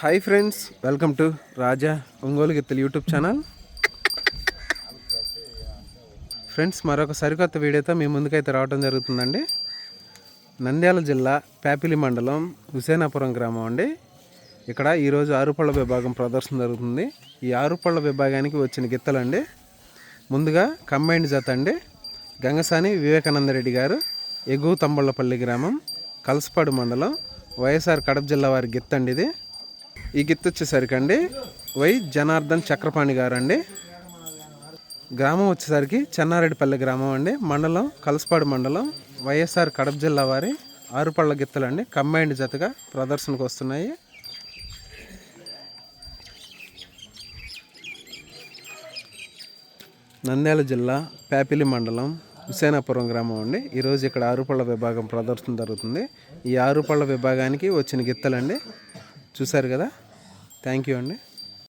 Hi friends welcome to Raja Ongole గిత్తలు YouTube channel friends మరొక సరికొత్త వీడియోతో మీ ముందుకైతే రావడం జరుగుతుందండి. నంద్యాల జిల్లా ప్యాపిలి మండలం హుసేనాపురం గ్రామం అండి. ఇక్కడ ఈరోజు ఆరుపళ్ళ విభాగం ప్రదర్శన జరుగుతుంది. ఈ ఆరుపళ్ళ విభాగానికి వచ్చిన గిత్తలండి. ముందుగా కంబైండ్ జత అండి. గంగసాని వివేకానంద రెడ్డి గారు ఎగువ తంబళ్ళపల్లి గ్రామం కలసపాడు మండలం వైఎస్ఆర్ కడప జిల్లా వారి గిత్త అండి ఇది. ఈ గిత్త వచ్చేసరికి అండి వై జనార్దన్ చక్రపాణి గారు అండి గ్రామం వచ్చేసరికి చెన్నారెడ్డిపల్లి గ్రామం అండి. మండలం కలసపాడు మండలం వైఎస్ఆర్ కడప జిల్లా వారి ఆరుపళ్ళ గిత్తలు అండి కంబైండ్ జతగా ప్రదర్శనకు వస్తున్నాయి. నంద్యాల జిల్లా ప్యాపిలి మండలం హుసేనాపురం గ్రామం అండి. ఈరోజు ఇక్కడ ఆరుపళ్ళ విభాగం ప్రదర్శన జరుగుతుంది. ఈ ఆరుపళ్ళ విభాగానికి వచ్చిన గిత్తలండి. చూశారు కదా? థ్యాంక్ యూ అండి.